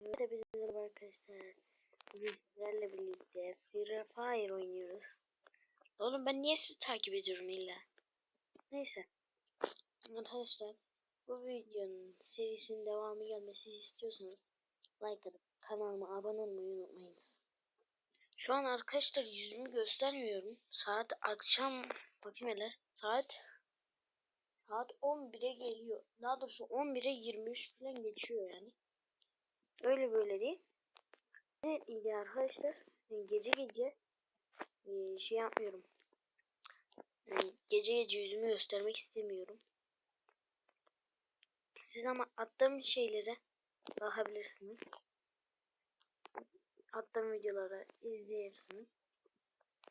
Hepinize merhaba arkadaşlar. Bugün birlikte Free Fire oynuyoruz. Oğlum ben niye sizi takip ediyorum illa? Neyse. Arkadaşlar bu videonun serisinin devamı gelmesini istiyorsanız like atıp kanalıma abone olmayı unutmayınız. Şu an arkadaşlar yüzümü göstermiyorum. Saat akşam bakayım hele saat saat 11'e geliyor. Daha doğrusu 11'e 23 falan geçiyor yani. Öyle böyle değil. Ne iyi arkadaşlar. Gece gece e, şey yapmıyorum. Gece gece yüzümü göstermek istemiyorum. Siz ama attığım şeylere bakabilirsiniz. Attığım videolara izleyebilirsiniz.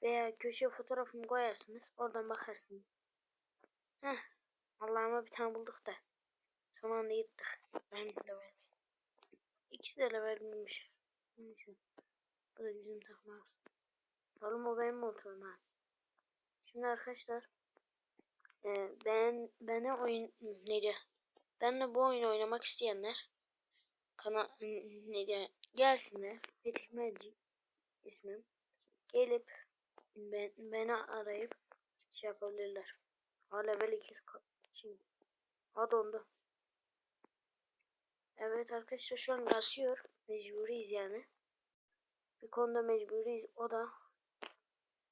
Veya köşeye fotoğrafımı koyarsınız. Oradan bakarsınız. Heh. Allah'ıma bir tane bulduk da. Son anda yırttık. Ben de. İkisi de level. Neyse. Bu da bizim takmaz. Oğlum o benim motorum ha. Şimdi arkadaşlar. E, ben bana oyun neydi? Benle bu oyunu oynamak isteyenler kana neydi? Gelsinler. Fetih Magic ismim. Gelip ben, beni arayıp şey yapabilirler. Ha level 2 şimdi. Ha dondu. Evet arkadaşlar şu an kasıyor. Mecburiyiz yani. Bir konuda mecburiyiz. O da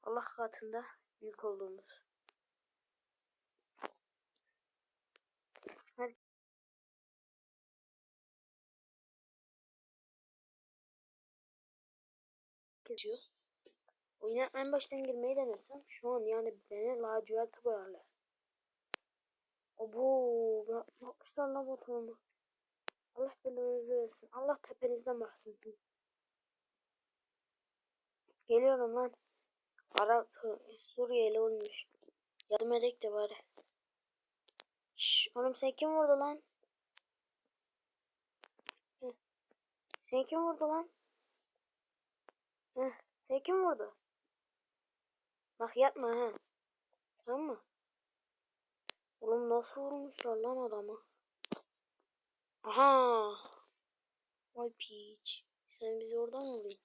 Allah katında büyük olduğumuz. Her kesiyor. Oyuna en baştan girmeyi denesem şu an yani beni lacivert boyarlar. Obo, ne yapmışlar lan motorumu? Allah belanızı versin. Allah tepenizden baksın sizin. Geliyorum lan. Ara Suriyeli olmuş. Yardım edek de bari. Şş, oğlum sen kim vurdu lan? Sen kim vurdu lan? Heh. Sen kim vurdu? Bak yapma ha. Tamam mı? Oğlum nasıl vurmuşlar lan adamı? Aha. Vay piç. Sen bizi oradan mı vurayım?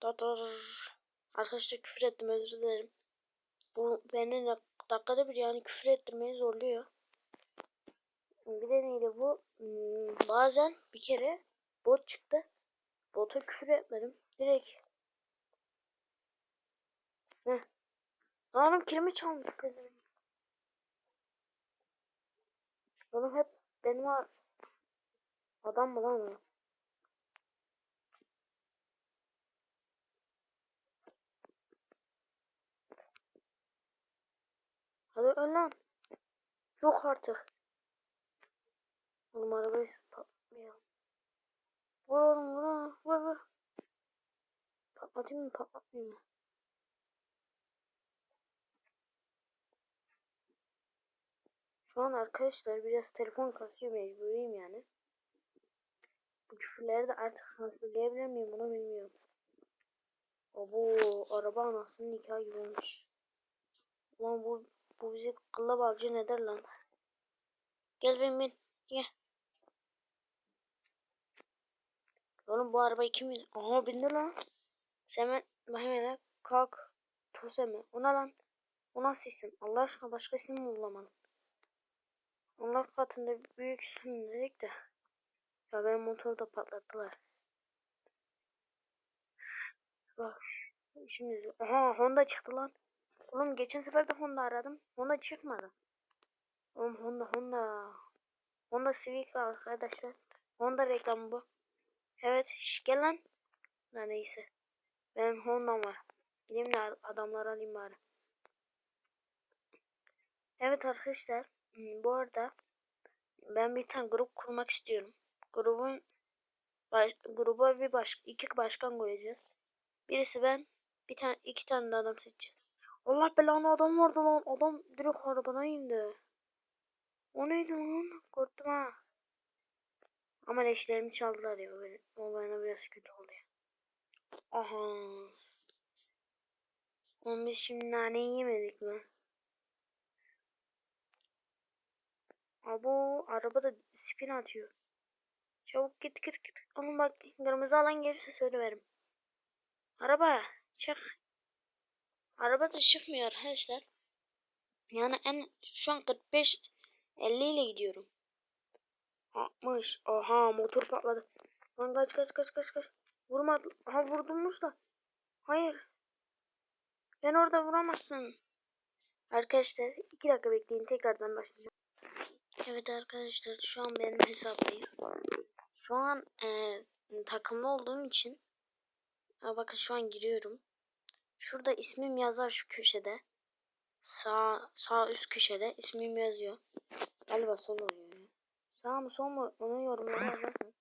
Tatar. Arkadaşlar küfür ettim özür dilerim. Bu beni dakikada bir yani küfür ettirmeyi zorluyor. Bir de neydi bu? Hmm, bazen bir kere bot çıktı. Bota küfür etmedim. Direkt. Heh. Oğlum kilimi çalmış kızım. Oğlum hep benim adam mı lan o? Hadi öl lan. Yok artık. Oğlum arabayı patlatmayalım. Vur oğlum vur vur vur. Patlatayım mı patlatmayayım mı? Şu an arkadaşlar biraz telefon kasıyor mecburiyim yani. Bu küfürleri de artık sansürleyebilir miyim bunu bilmiyorum. O bu araba anasının nikahı gibi olmuş. Ulan bu bu bizi kılla balcı ne der lan? Gel bin bin. Gel. Oğlum bu araba kim? Aha bindi lan. Semen Mehmet'e kalk. Tuse mi? Ona lan. O nasıl isim? Allah aşkına başka isim mi bulamadım? Allah katında büyük isim dedik de. Ya benim motoru da patlattılar. Bak. Şimdi aha Honda çıktı lan. Oğlum geçen sefer de Honda aradım. Honda çıkmadı. Oğlum Honda Honda. Honda Civic arkadaşlar. Honda reklamı bu. Evet şş, gel lan. Ha, neyse. Benim Honda'm var. Gideyim de adamları alayım bari. Evet arkadaşlar. Hmm, bu arada ben bir tane grup kurmak istiyorum. Grubun baş, gruba bir baş, iki başkan koyacağız. Birisi ben, bir tane iki tane de adam seçeceğiz. Allah belanı adam vardı lan. Adam direkt arabadan indi. O neydi lan? Korktum ha. Ama leşlerimi çaldılar ya. O bana biraz kötü oldu ya. Aha. Oğlum biz şimdi naneyi yemedik mi? Abo araba da spin atıyor. Çabuk git git git. Ama bak kırmızı alan gelirse söylerim. Araba çık. Araba da çıkmıyor arkadaşlar. Yani en şu an 45 50 ile gidiyorum. 60. Aha motor patladı. Lan kaç kaç kaç kaç kaç. Vurma. Aha vurdunuz da. Hayır. Ben orada vuramazsın. Arkadaşlar 2 dakika bekleyin tekrardan başlayacağım. Evet arkadaşlar şu an benim hesaptayız. Şu an e, takımlı olduğum için ha, bakın şu an giriyorum. Şurada ismim yazar şu köşede. Sağ sağ üst köşede ismim yazıyor. Galiba sol oluyor. Sağ mı sol mu onu yorumlara yazarsınız.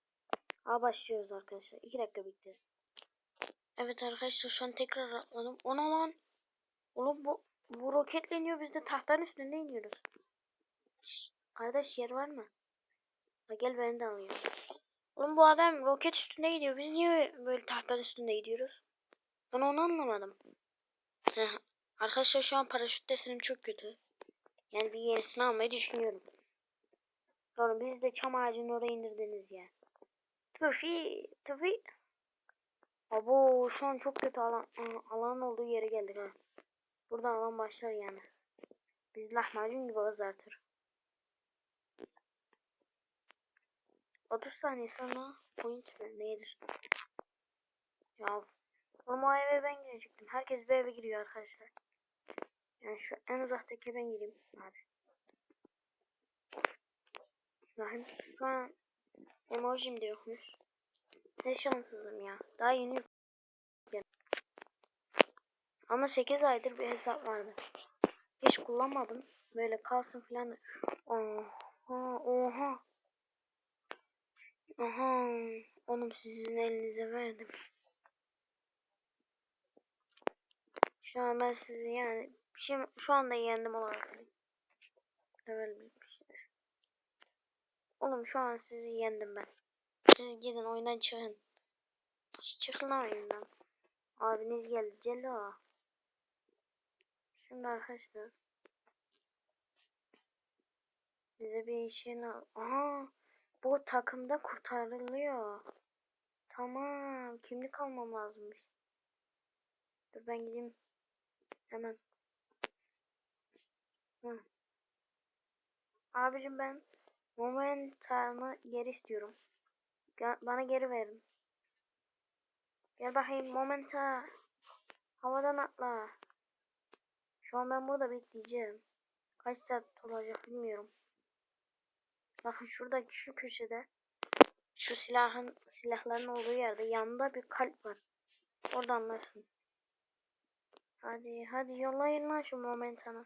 Aa başlıyoruz arkadaşlar. 2 dakika bekleyeceğiz. Evet arkadaşlar şu an tekrar atladım. Ona lan. Oğlum bu, bu roketleniyor biz de tahtanın üstünde iniyoruz. Kardeş yer var mı? Ha, gel beni de alayım. Oğlum bu adam roket üstünde gidiyor. Biz niye böyle tahtanın üstünde gidiyoruz? Ben onu anlamadım. Arkadaşlar şu an paraşüt desenim çok kötü. Yani bir yenisini almayı düşünüyorum. Sonra biz de çam ağacını oraya indirdiniz ya. Tüfi, tüfi. Abo şu an çok kötü alan, aa, alanın olduğu yere geldik ha. Buradan alan başlar yani. Biz lahmacun gibi kızartır. 30 saniye sonra point mi nedir? Ya oğlum eve ben girecektim. Herkes bir eve giriyor arkadaşlar. Yani şu en uzaktaki ben gireyim. Hadi. Bakın şu an emojim de yokmuş. Ne şanssızım ya. Daha yeni. Ama 8 aydır bir hesap vardı. Hiç kullanmadım. Böyle kalsın filan. Oha oha. Aha. Oğlum sizin elinize verdim. Şu an ben sizi yani şimdi şu anda yendim olarak. Bir şey. Oğlum şu an sizi yendim ben. Siz gidin oyundan çıkın. Çıkın oyundan. Abiniz geldi Cello. Şimdi arkadaşlar. Bize bir şey al. Aha. Bu takımda kurtarılıyor. Tamam. Kimlik almam lazımmış. Dur ben gideyim. Hemen. Hı. Abicim ben momentanı geri istiyorum. Bana geri verin. Gel bakayım momenta. Havadan atla. Şu an ben burada bekleyeceğim. Kaç saat olacak bilmiyorum. Bakın şuradaki şu köşede şu silahın silahların olduğu yerde yanında bir kalp var. Orada anlarsın. Hadi hadi yollayın lan şu momentanı.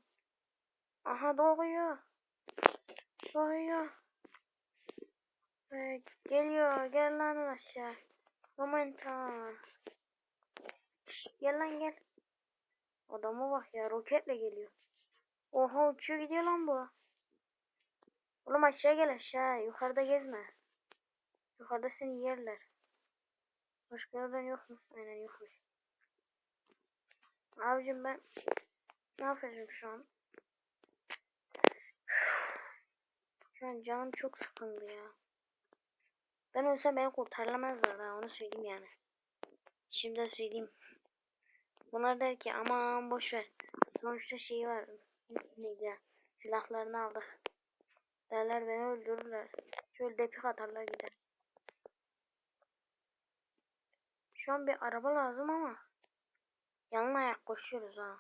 Aha doğuyor. Doğuyor. Ee, geliyor gel lan aşağı. Momentan. Gel lan gel. Adama bak ya roketle geliyor. Oha uçuyor gidiyor lan bu. Oğlum aşağı gel aşağı. Yukarıda gezme. Yukarıda seni yerler. Başka yerden yok mu? Aynen yokmuş. Abicim ben ne yapacağım şu an? Şu an canım çok sıkıldı ya. Ben ölsem beni kurtarlamazlar daha onu söyleyeyim yani. Şimdiden söyleyeyim. Bunlar der ki aman boş ver. Sonuçta şey var. Neydi? Silahlarını aldık. Derler beni öldürürler. Şöyle depik atarlar gider. Şu an bir araba lazım ama. Yanına ayak koşuyoruz ha.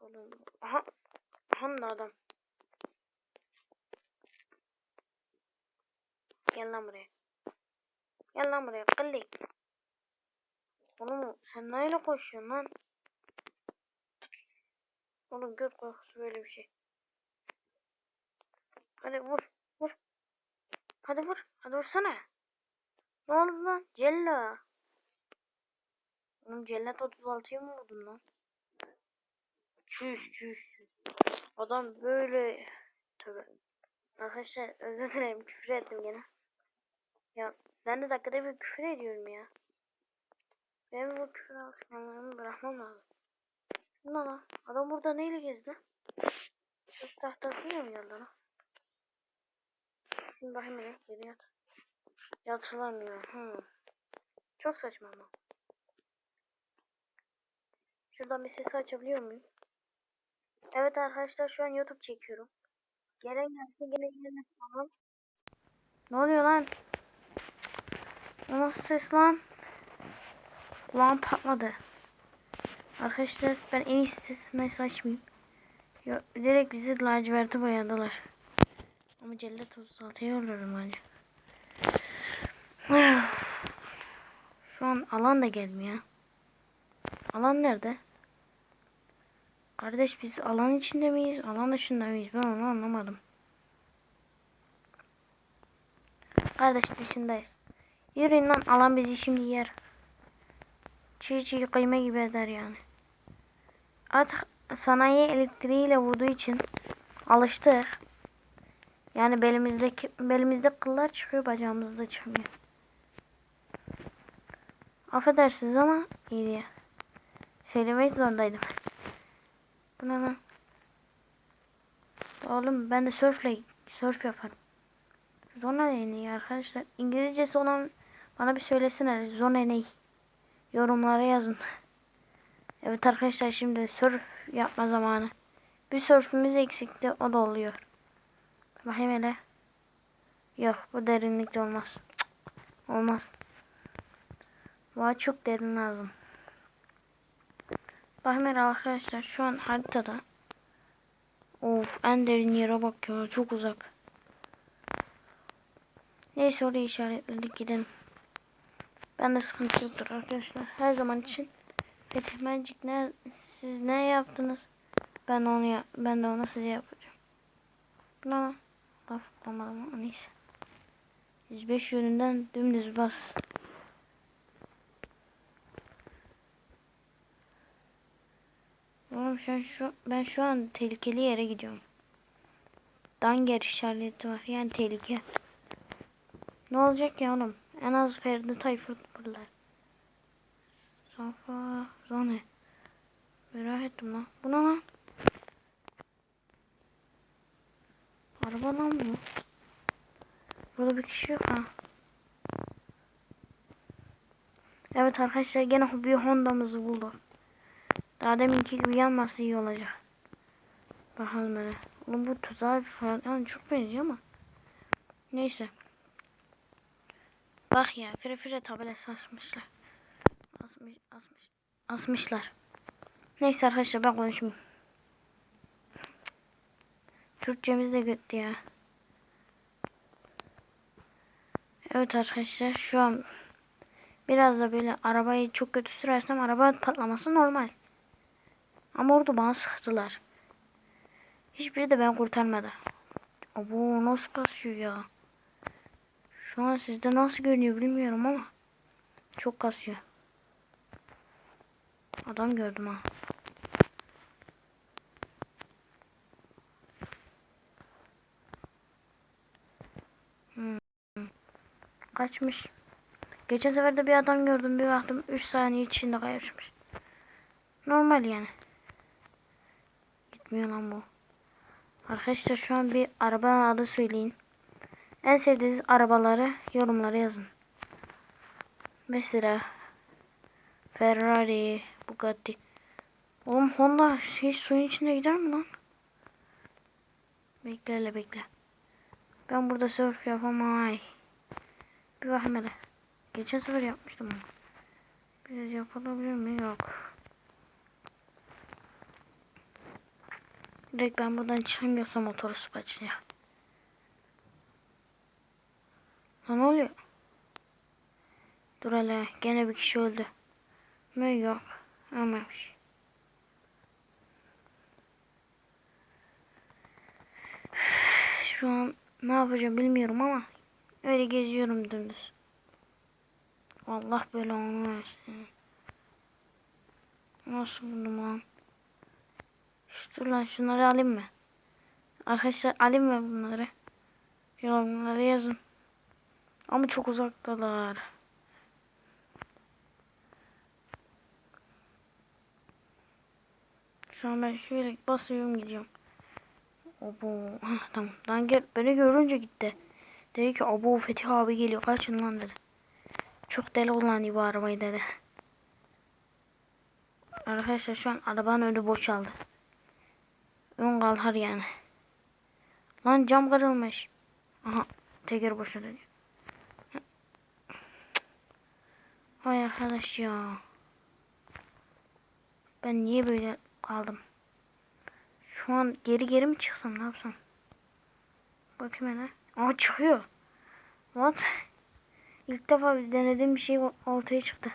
Oğlum. Aha. Aha da adam. Gel lan buraya. Gel lan buraya. Kıllık. Oğlum sen neyle koşuyorsun lan? Oğlum göt korkusu böyle bir şey. Hadi vur. Vur. Hadi vur. Hadi vursana. Ne oldu lan? Cella. Oğlum cellat 36'ya mı vurdun lan? Çüş çüş çüş. Adam böyle. Tabi. Arkadaşlar özür dilerim küfür ettim gene. Ya ben de dakikada bir küfür ediyorum ya. Benim bu küfür alışkanlığımı bırakmam lazım. Lan? Adam burada neyle gezdi? Söz tahtasıyla mı geldi lan? Şimdi bakayım hele. Geri yat. Yatılamıyor. Hı. Çok saçma ama. Şuradan bir ses açabiliyor muyum? Evet arkadaşlar şu an YouTube çekiyorum. Gelen gelsin gene gelmez tamam. Ne oluyor lan? Nasıl ses lan? Kulağım patladı. Arkadaşlar ben en iyisi sesimi açmayayım. Yo, direkt bizi laciverte boyadılar. Ama cellat 36'ya yolladım bence. Şu an alan da gelmiyor. Alan nerede? Kardeş biz alan içinde miyiz? Alan dışında mıyız? Ben onu anlamadım. Kardeş dışındayız. Yürüyün lan alan bizi şimdi yer. Çiğ çiğ kıyma gibi eder yani. Artık sanayi elektriğiyle vurduğu için alıştık. Yani belimizdeki belimizde kıllar çıkıyor bacağımızda çıkmıyor. Affedersiniz ama iyi diye. Söylemek zorundaydım. Bu ne? Oğlum ben de surfle surf yaparım. Zona ne iyi arkadaşlar? İngilizcesi olan bana bir söylesene. Zona ne? Yorumlara yazın. Evet arkadaşlar şimdi surf yapma zamanı. Bir surfümüz eksikti o da oluyor. Bakayım hele. Yok bu derinlikte olmaz. Cık, olmaz. Vay çok derin lazım. Bakayım hele arkadaşlar şu an haritada. Of en derin yere bak ya çok uzak. Neyse orayı işaretledik gidelim. Ben de sıkıntı yoktur arkadaşlar. Her zaman için Fetih Magic ne siz ne yaptınız? Ben onu ya ben de onu size yapacağım. Bu bulamadım ama neyse. 105 yönünden dümdüz bas. Oğlum şu, şu ben şu an tehlikeli yere gidiyorum. Danger işareti var. Yani tehlike. Ne olacak ya oğlum? En az Ferdi Tayfur fırlar. Safa Zone. Merak ettim lan. Bu ne lan? Araba lan bu. Burada bir kişi yok ha. Evet arkadaşlar gene bir Honda'mızı bulduk. Daha deminki gibi yanması iyi olacak. Bakalım hele. Oğlum bu tuzağa falan çok benziyor ama. Neyse. Bak ya fire fire tabelası asmışlar. Asmış, asmış, asmışlar. Neyse arkadaşlar ben konuşmayayım. Türkçemiz de kötü ya. Evet arkadaşlar şu an biraz da böyle arabayı çok kötü sürersem araba patlaması normal. Ama orada bana sıktılar. Hiçbiri de ben kurtarmadı. Abo nasıl kasıyor ya. Şu an sizde nasıl görünüyor bilmiyorum ama çok kasıyor. Adam gördüm ha. Kaçmış. Geçen sefer de bir adam gördüm bir baktım 3 saniye içinde kaçmış. Normal yani. Gitmiyor lan bu. Arkadaşlar şu an bir arabanın adı söyleyin. En sevdiğiniz arabaları yorumlara yazın. Mesela Ferrari, Bugatti. Oğlum Honda hiç suyun içinde gider mi lan? Bekle bekle. Ben burada surf yapamay. Bir hele. Geçen sefer yapmıştım onu. Biraz yapılabilir mi? Yok. Direkt ben buradan çıkamıyorsam motoru açacağım. Ha, ne oluyor? Dur hele gene bir kişi öldü. Ne yok. Ölmemiş. Şu an ne yapacağım bilmiyorum ama öyle geziyorum dümdüz. Allah belanı versin. Nasıl buldum lan? Dur lan şunları alayım mı? Arkadaşlar alayım mı bunları? Yorumlara yazın. Ama çok uzaktalar. Şu an ben şöyle basıyorum gidiyorum. Obo. Hah, tamam. Lan gel, beni görünce gitti. Dedi ki Abu Fethi abi geliyor kaçın lan dedi. Çok deli kullanıyor bu arabayı dedi. Arkadaşlar şu an arabanın önü boşaldı. Ön kalkar yani. Lan cam kırılmış. Aha teker boşa dönüyor. Vay arkadaş ya. Ben niye böyle kaldım? Şu an geri geri mi çıksam ne yapsam? Bakayım hele. Aa çıkıyor. What? İlk defa bir denediğim bir şey ortaya çıktı.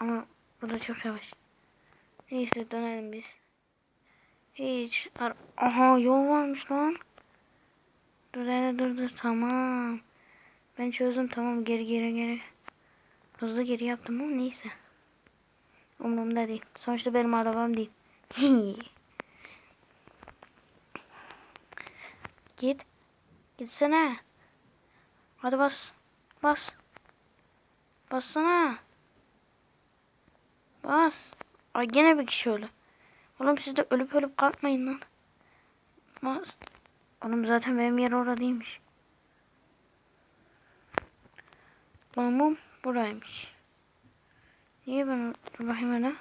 Ama bu da çok yavaş. Neyse dönelim biz. Hiç. Aha yol varmış lan. Dur hele dur dur tamam. Ben çözdüm tamam geri geri geri. Hızlı geri yaptım ama neyse. Umurumda değil. Sonuçta benim arabam değil. Git. Gitsene. Hadi bas. Bas. Bassana. Bas. Ay gene bir kişi öldü. Oğlum siz de ölüp ölüp kalkmayın lan. Bas. Oğlum zaten benim yer orada değilmiş. Babam buraymış. Niye ben bakayım hele.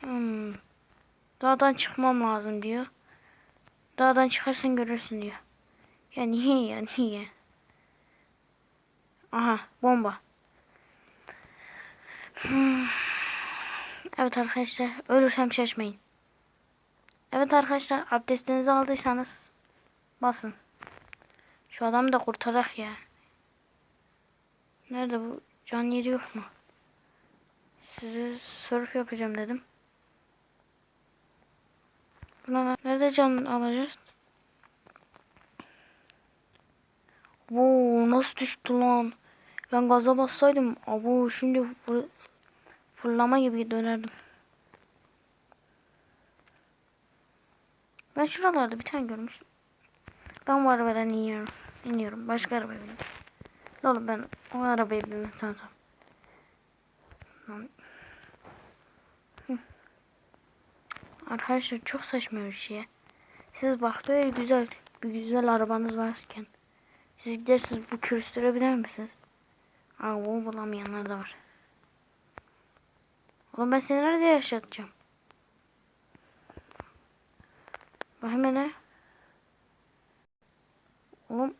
Hmm. Dağdan çıkmam lazım diyor. Dağdan çıkarsan görürsün diyor. Ya niye ya niye? Aha bomba. Evet arkadaşlar ölürsem şaşmayın. Evet arkadaşlar abdestinizi aldıysanız basın. Şu adamı da kurtarak ya. Nerede bu can yeri yok mu? Size surf yapacağım dedim. Buna nerede can alacağız? Oo nasıl düştü lan? Ben gaza bassaydım abo şimdi fır, fırlama gibi dönerdim. Ben şuralarda bir tane görmüştüm. Ben bu arabadan iniyorum. İniyorum. Başka arabaya biniyorum. Oğlum ben o arabaya binmem. Tamam tamam. Tamam. Hı. Arkadaşlar çok saçma bir şey. Siz bak böyle güzel bir güzel arabanız varken siz gidersiniz bu kürsüre biner misiniz? Aa o bulamayanlar da var. Oğlum ben seni nerede yaşatacağım? Bak hemen ne? Oğlum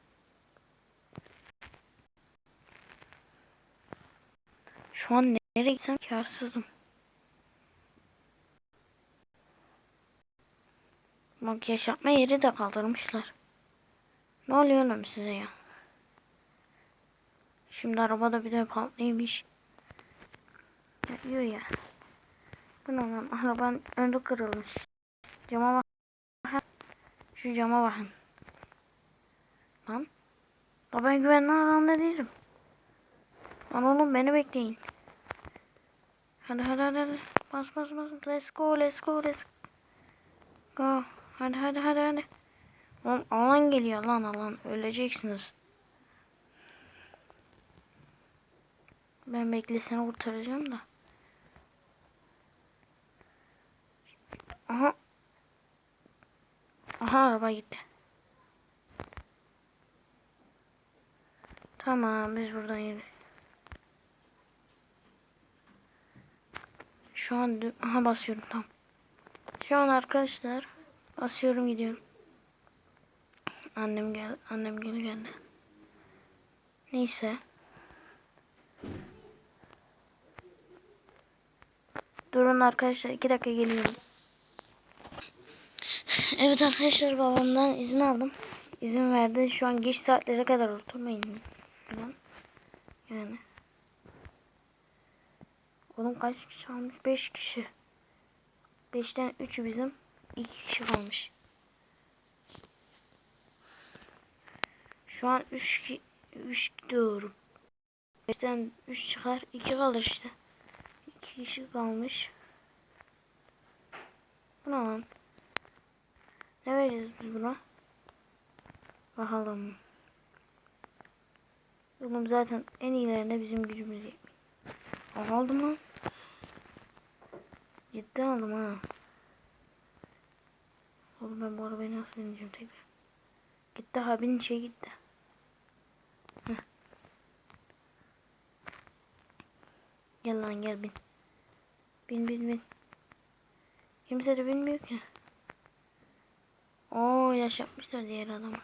Şu an nereye gitsem karsızım. Bak yaşatma yeri de kaldırmışlar. Ne oluyor oğlum size ya? Şimdi arabada bir de patlıymış. Ya, yürü ya. Bu ne lan? Arabanın önü kırılmış. Cama bakın. Şu cama bakın. Lan. Da ben güvenli alanda değilim. Lan oğlum beni bekleyin. Hadi hadi. hadi. Bas bas bas. Let's go let's go let's go. Hadi hadi hadi hadi. Oğlum alan geliyor lan alan. Öleceksiniz. Ben beklesene kurtaracağım da. Aha. Aha araba gitti. Tamam biz buradan yürü. Şu an aha basıyorum tam. Şu an arkadaşlar basıyorum gidiyorum. Annem gel annem geri geldi. Neyse. Durun arkadaşlar iki dakika geliyorum. Evet arkadaşlar babamdan izin aldım. İzin verdi. Şu an geç saatlere kadar oturmayın. Yani. Oğlum kaç kişi almış? 5 kişi. 5'ten 3'ü bizim. 2 kişi kalmış. Şu an 3 3 gidiyorum. 5'ten 3 çıkar. 2 kalır işte. 2 kişi kalmış. Bu ne lan? Ne vereceğiz biz buna? Bakalım. Oğlum zaten en iyilerinde bizim gücümüz yetmiyor. Aldım lan. Ciddi aldım ha. Oğlum ben bu arabaya nasıl bineceğim tekrar? Gitti abinin şey gitti. Gel lan gel bin. Bin bin bin. Kimse de bilmiyor ki. Oo yaş yapmışlar diğer adama.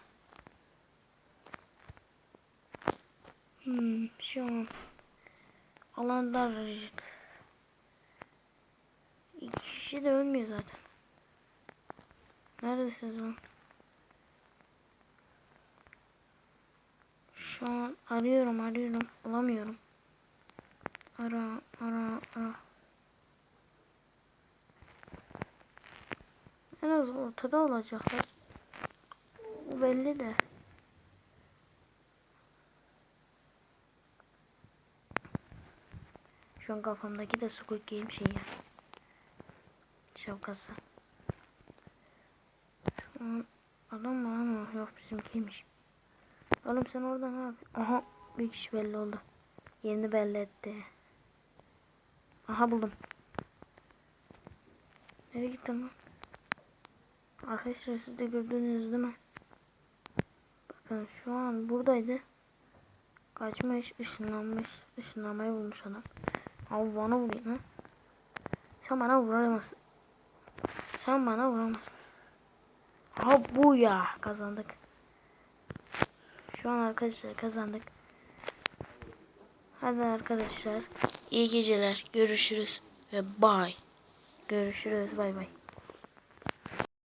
Hmm şu an alan daracık. İki kişi de ölmüyor zaten. Neredesiniz lan? Şu an arıyorum arıyorum bulamıyorum. Ara ara ara. En az ortada olacaklar. Bu belli de. Şu an kafamdaki de Squid Game şeyi. Şapkası. An adam mı lan o? Yok bizimkiymiş. Oğlum sen orada ne yapıyorsun? Aha bir kişi belli oldu. Yerini belli etti. Aha buldum. Nereye gittin lan? Arkadaşlar siz de gördünüz değil mi? Bakın şu an buradaydı. Kaçmış, ışınlanmış. Işınlanmayı bulmuş adam. Abi bana vuruyor lan. Sen bana vuramazsın. Sen bana vuramazsın. Ha bu ya kazandık. Şu an arkadaşlar kazandık. Hadi arkadaşlar iyi geceler. Görüşürüz ve bye. Görüşürüz bay bay.